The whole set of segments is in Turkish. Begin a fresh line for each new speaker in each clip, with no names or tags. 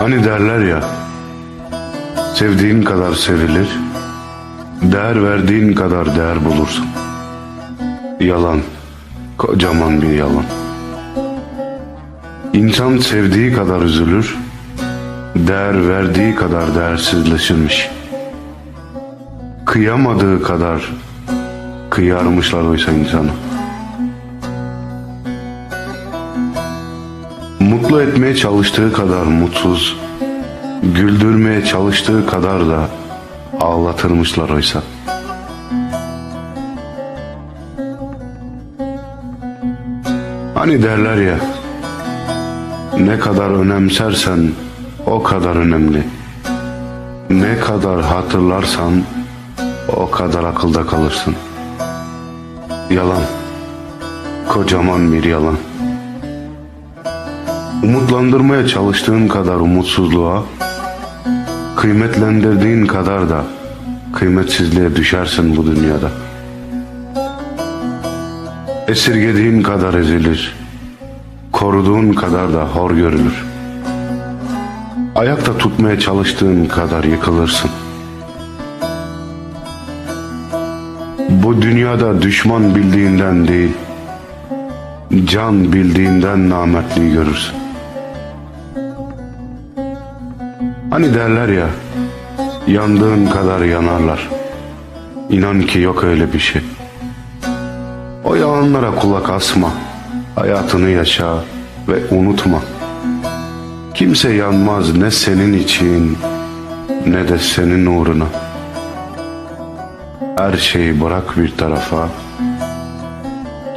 Hani derler ya, sevdiğin kadar sevilir, değer verdiğin kadar değer bulursun. Yalan, kocaman bir yalan. İnsan sevdiği kadar üzülür, değer verdiği kadar değersizleşirmiş. Kıyamadığı kadar kıyarmışlar oysa insana. Mutlu etmeye çalıştığı kadar mutsuz, güldürmeye çalıştığı kadar da ağlatırmışlar oysa. Hani derler ya, ne kadar önemsersen o kadar önemli. Ne kadar hatırlarsan o kadar akılda kalırsın. Yalan, kocaman bir yalan. Umutlandırmaya çalıştığın kadar umutsuzluğa, kıymetlendirdiğin kadar da kıymetsizliğe düşersin bu dünyada. Esirgediğin kadar ezilir, koruduğun kadar da hor görülür. Ayakta tutmaya çalıştığın kadar yıkılırsın. Bu dünyada düşman bildiğinden değil, can bildiğinden namertliği görürsün. Hani derler ya, yandığın kadar yanarlar. İnan ki yok öyle bir şey. O yalanlara kulak asma, hayatını yaşa ve unutma. Kimse yanmaz ne senin için ne de senin uğruna. Her şeyi bırak bir tarafa,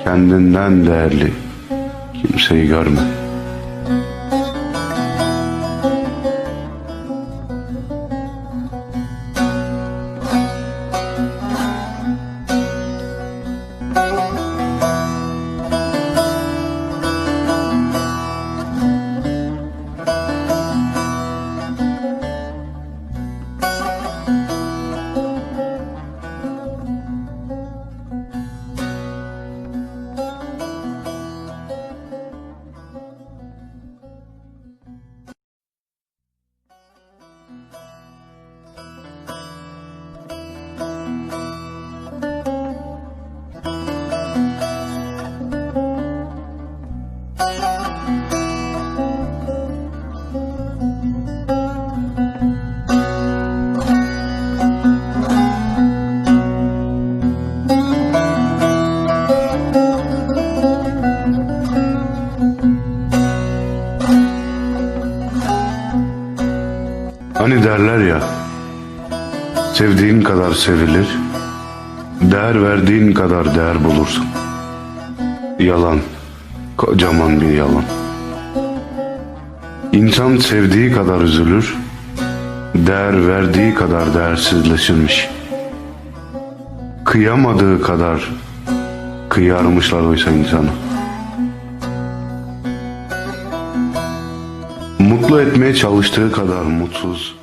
kendinden değerli kimseyi görme. Hani derler ya, sevdiğin kadar sevilir, değer verdiğin kadar değer bulursun. Yalan, kocaman bir yalan. İnsan sevdiği kadar üzülür, değer verdiği kadar değersizleşirmiş. Kıyamadığı kadar kıyarmışlar oysa insana. Mutlu etmeye çalıştığı kadar mutsuz,